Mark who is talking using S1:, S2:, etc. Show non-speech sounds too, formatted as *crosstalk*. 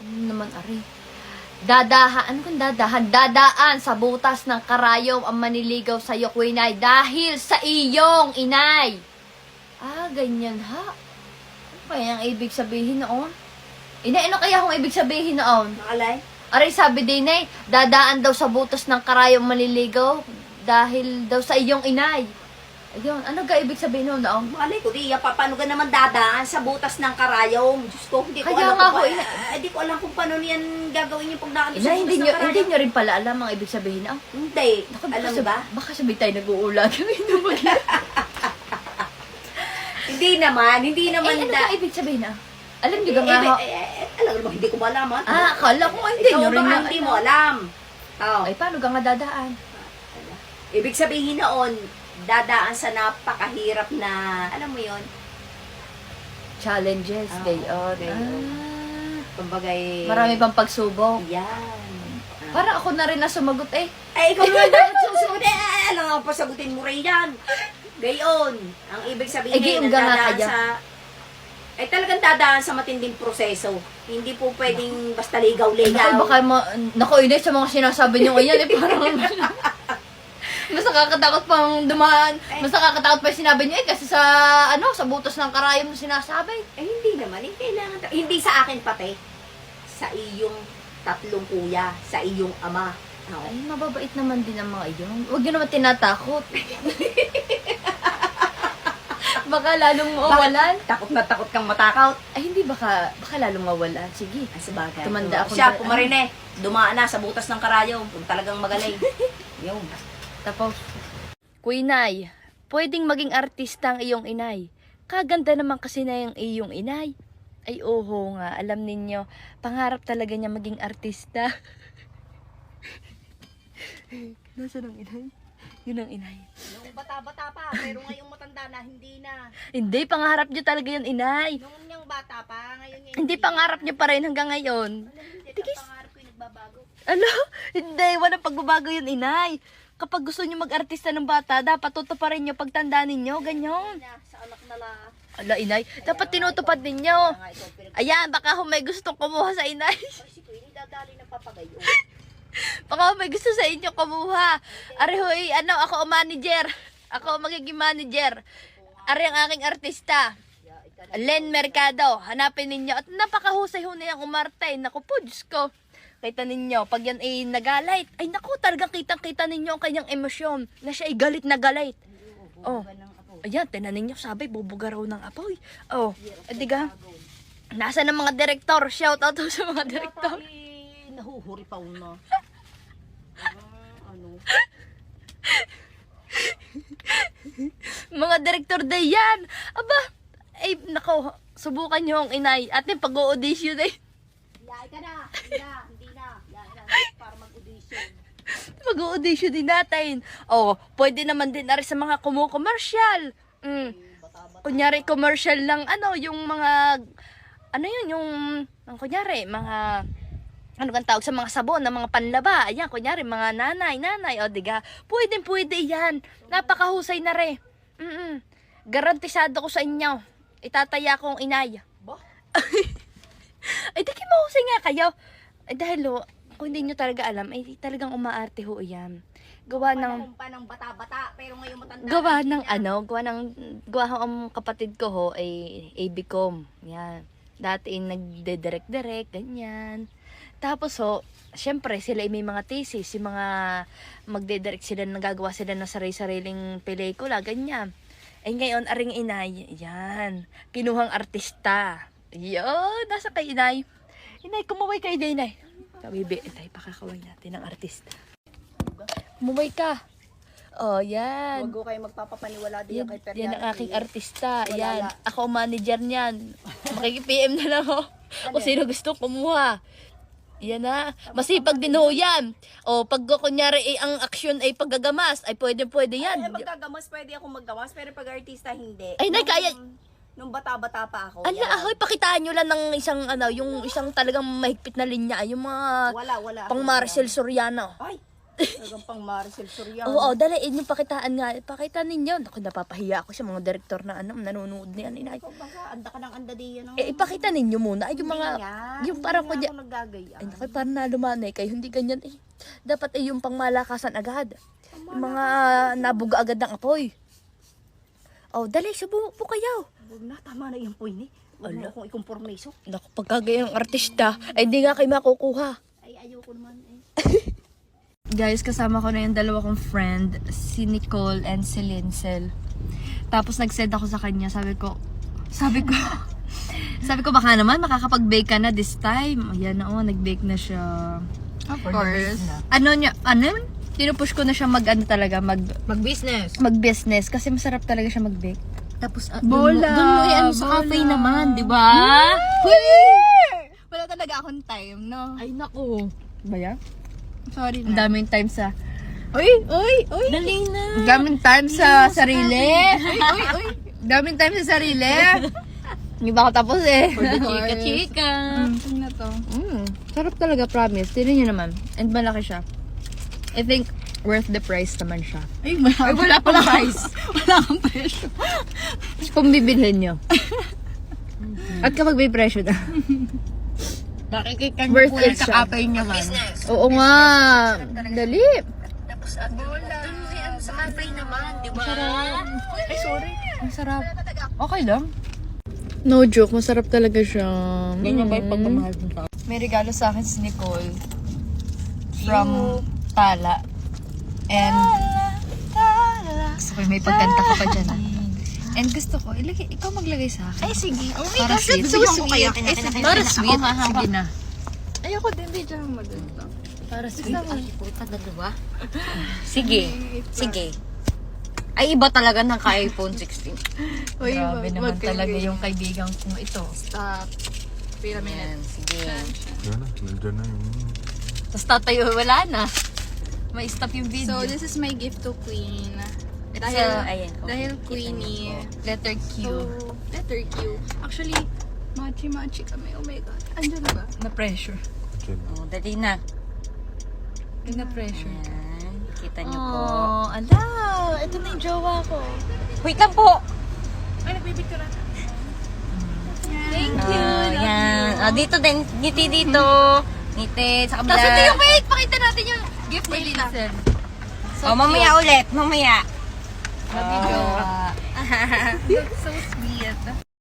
S1: Ano naman, Ari? Dadahan, ano kung dadahan? Dadaan sa butas ng karayom ang maniligaw sa iyo, Quinay, dahil sa iyong inay. Ah, ganyan ha. Ano kaya ang ibig sabihin noon? Inay, ano kaya kung ibig sabihin noon?
S2: Nakalay?
S1: Aray, sabi din eh, dadaan daw sa butas ng karayom maniligaw dahil daw sa iyong inay. Ayun, ano ka ibig sabihin noon noon?
S2: Malay ko, di, pa, paano ka naman dadaan sa butas ng karayom? Diyos ko, hindi ko
S1: Kaya
S2: alam
S1: nga
S2: kung pa-
S1: ina-
S2: ah, hindi ko alam kung paano niyan gagawin yung pagdaan sa
S1: Inay,
S2: butas
S1: hindi
S2: ng
S1: nyo,
S2: karayom.
S1: hindi nyo rin pala alam ang ibig sabihin noon.
S2: Hindi.
S1: Naku,
S2: alam
S1: baka
S2: mo ba?
S1: sab- Baka sabi tayo nag-uulag. *laughs*
S2: Hindi naman, hindi
S1: eh,
S2: naman
S1: ano
S2: da-
S1: ka ibig sabihin na? Alam nyo
S2: Eh,
S1: ba nga ho?
S2: eh, eh, eh, alam mo, hindi ko malaman.
S1: Ah, akala ko nga hindi
S2: Ikaw
S1: nyo rin
S2: baka
S1: na-
S2: hindi mo alam. Oh.
S1: Ay, paano ka nga dadaan?
S2: Ibig sabihin noon, dadaan sa napakahirap na, alam mo yon
S1: Challenges,
S2: Oo,
S1: gayon.
S2: gayon.
S1: Ah,
S2: kumbagay...
S1: marami pang pagsubok.
S2: Yan. Ah.
S1: Parang ako na rin na sumagot eh.
S2: Ay, ikaw naman dapat susunod. Eh, alam nga, pasagutin mo rin yan. Gayon. Ang ibig sabihin,
S1: Eh, giyong ga nga
S2: dadaan sa... Ay, talagang dadaan sa matinding proseso. Hindi po pwedeng basta ligaw-ligaw.
S1: Naku, baka ma... Naku, sa mga sinasabi nyo ngayon eh, parang... *laughs* mas nakakatakot pang dumaan. Mas nakakatakot pa yung sinabi nyo eh, kasi sa, ano, sa butos ng karayom na sinasabi.
S2: Eh, hindi naman. Hindi kailangan. Hindi sa akin pati. Sa iyong tatlong kuya. Sa iyong ama. Oo.
S1: Ay, mababait naman din ang mga iyon. Huwag nyo naman tinatakot. *laughs* baka lalong mawalan.
S2: Takot na takot kang matakot.
S1: Ay, hindi baka, baka lalong mawalan. Sige.
S2: Ay, sabagay.
S1: Tumanda ako
S2: Siya, pumarine. Dumaan na sa butas ng karayom. Kung talagang magaling. *laughs* Yung.
S1: Tapos, Kuinay, pwedeng maging artista ang iyong inay. Kaganda naman kasi na yung iyong inay. Ay, oho nga. Alam ninyo, pangarap talaga niya maging artista. *laughs* Nasaan ang inay? Yun ang inay.
S2: Nung bata-bata pa, pero ngayong matanda na, hindi na.
S1: Hindi, pangarap niyo talaga yun, inay.
S2: Nung yung bata pa, ngayon ngayon.
S1: Hindi, pangarap niyo pa rin hanggang ngayon.
S2: Alam, hindi
S1: Tigis.
S2: pangarap ko yung nagbabago.
S1: Ano? *laughs* Hindi, walang pagbabago yun, inay. Kapag gusto niyo mag-artista ng bata, dapat tutuparin niyo pagtanda ninyo, ganyan.
S2: Sa anak na la.
S1: Ala, inay, dapat tinutupad ninyo. Ayan, baka ho may gustong kumuha sa inay. *laughs* Baka may gusto sa inyo kumuha. Are hoy, ano, ako ang manager. Ako ang magiging manager. Are ang aking artista. Len Mercado, hanapin ninyo. At napakahusay ho niyang umarte. Naku po, Diyos ko. Kita ninyo, pag yan ay nagalit, ay naku, talagang kitang-kita ninyo ang kanyang emosyon. Na siya ay galit na galit. Oh. Ayan, tinan ninyo, sabi, bubuga raw ng apoy. Oh, adiga. Nasa ng mga direktor? Shout out sa mga direktor.
S2: Ay, nahuhuri pa una. *laughs* Ah, ano?
S1: Mga direktor day yan. Aba, ay, nako, subukan nyo ang inay. Ating pag-audition eh.
S2: Yay ka na. Hindi na. Hindi na. Yay na. Para *laughs* mag-audition.
S1: Din natin. Oh, pwede naman din na sa mga kumu-commercial. Mm. Kunyari, commercial lang, ano, yung mga, ano yun, yung, ang kunyari, mga, ano bang tawag sa mga sabon, na mga panlaba. Ayan, kunyari, mga nanay, nanay, o diga. Pwede, pwede yan. Napakahusay na rin. Mm Garantisado ko sa inyo. Itataya ko ang inay.
S2: Ba? *laughs*
S1: Ay, di kayo mahusay nga kayo. Ay, dahil ho, kung hindi nyo talaga alam, ay talagang umaarte ho yan. Gawa ng,
S2: pa ng bata-bata, pero ngayon matanda.
S1: gawa ng ano, gawa ng, gawa ho ang kapatid ko ho, ay ABCOM. Yan. Dati nagde-direct-direct, ganyan. Tapos ho, syempre sila ay may mga thesis, yung mga magde-direct sila, nagagawa sila ng sarili-sariling pelikula, ganyan. Eh ngayon, aring inay, yan, kinuhang artista. Yan, nasa kay inay. Inay, kumaway kay inay. Kabibi, inay, pakakaway natin ng artista. Kumaway ka. Oh, yan.
S2: Huwag ko kayo magpapapaniwala din
S1: Yan,
S2: kay Perian.
S1: yan ang aking artista.
S2: Wala
S1: Yan.
S2: la.
S1: Ako ang manager niyan. *laughs* Makiki-PM na lang ako. Kung sino gusto kumuha. Yan na. Masipag din ho yan. O pag kunyari eh, ang aksyon ay paggagamas, ay pwede pwede yan.
S2: Ay, magkagamas, pwede ako maggamas, pero pag artista, hindi.
S1: Ay, nay,
S2: Nung-
S1: kaya-
S2: Nung bata-bata pa ako.
S1: Ala,
S2: yan.
S1: ahoy, pakitaan nyo lang ng isang, ano, yung isang talagang mahigpit na linya. Yung mga
S2: Wala, wala.
S1: pang Marcel. Soriano.
S2: Ay, Talagang pang Maricel Soriano.
S1: Oo, dali, yun yung pakitaan nga. Pakita ninyo. Naku, napapahiya ako sa mga direktor na ano, nanonood niyan. Inay.
S2: Ikaw baka, anda ka ng anda diyan.
S1: Eh, ipakita ninyo muna. Ay, yung mga, yung parang
S2: ko
S1: kudya,
S2: Ako naggagaya.
S1: ay, naku, parang nalumanay kayo. Hindi ganyan eh. Dapat ay yung pangmalakasan agad. Yung mga nabuga agad ng apoy. Oh, dali, subo po kayo.
S2: Huwag na, tama na yung point eh. Huwag mo
S1: Ala.
S2: akong ikompormiso.
S1: Naku, pagkagayang artista, ay hindi nga kayo makukuha.
S2: Ay, ayoko naman eh. *laughs*
S1: Guys, kasama ko na yung dalawa kong friend, si Nicole and si Linsel. Tapos nag-send ako sa kanya, sabi ko, sabi ko, *laughs* sabi ko baka naman makakapag-bake ka na this time. Ayan na, oh, nag-bake na siya.
S3: Of course.
S1: Ano niya, ano? Tinupush ko na siya mag, ano talaga, mag,
S3: Mag-business.
S1: mag-business kasi masarap talaga siya mag-bake. Tapos, uh,
S3: Bola,
S1: Doon mo i-ano sa
S3: bola.
S1: cafe naman, di ba?
S3: Wala talaga akong time, no?
S1: Ay, naku. Ba yan?
S3: Sorry
S1: Ang
S3: na.
S1: daming time sa...
S3: Uy, uy, uy.
S1: Dali na. Ang daming time sa sarili.
S3: Uy, uy, uy.
S1: Daming time sa sarili. *laughs* Hindi ba ako tapos eh.
S3: Chika, chika. Ano na to?
S1: Mm, sarap talaga, promise. Tinan nyo naman. And malaki siya. I think worth the price naman siya.
S3: Ay, wala,
S1: Ay, wala pang price.
S3: wala kang presyo.
S1: Kung bibilhin nyo. At kapag may presyo na.
S3: Nakikita
S1: niyo Worth po it yan sa siya.
S3: kapay niya man.
S1: Oo nga. Dali.
S3: Ay, sorry.
S1: Ang sarap. Okay lang. No joke, masarap talaga siya.
S3: Ganyan ba yung
S1: Mm.
S3: pagmamahal ng tao?
S1: May regalo sa akin si Nicole from Tala. And gusto ko may pagkanta ka pa dyan. ah. And gusto ko, ilagay, ikaw maglagay sa akin.
S3: Ay, sige. Oh my
S1: Para
S3: gosh,
S1: sweet.
S3: that's so sweet.
S1: kaya
S3: Ay,
S1: kina-
S3: sige,
S1: kina-
S3: Para sweet.
S1: Ako, ha, ha,
S3: Sige na. Ayoko din, video mo maganda.
S1: Para sweet.
S3: Ay, puta, dalawa. Sige. Sige. Ay, iba talaga ng ka-iPhone 16. *laughs*
S1: Uy, Grabe naman talaga yung kaibigan kong ito.
S3: Stop. Wait a minute.
S1: sige.
S4: Yan na, nandiyan na yung...
S1: Tapos tatayo, wala na. May stop yung video.
S3: So, this is my gift to Queen.
S1: It's
S3: Dahil,
S1: a- ayan, okay.
S3: dahil Queenie.
S1: letter Q.
S3: So, letter Q. Actually, machi-machi kami. Oh my God. Andiyan na ba?
S1: na pressure.
S4: Diyan.
S5: Oh, dali na.
S1: Na pressure.
S5: Ayan. Kita niyo po.
S1: Oh, ala, ito na yung jowa ko.
S5: Wait lang po.
S3: Ay, nagbibigto na.
S1: Thank
S5: Oh, yan. Oh, dito din. Ngiti dito. Ngiti sa kabila.
S1: Tapos ito yung wait, pakita natin yung gift ni Linsen.
S5: oh, mamaya ulit. Mamaya.
S1: Love you, jowa.
S3: So sweet.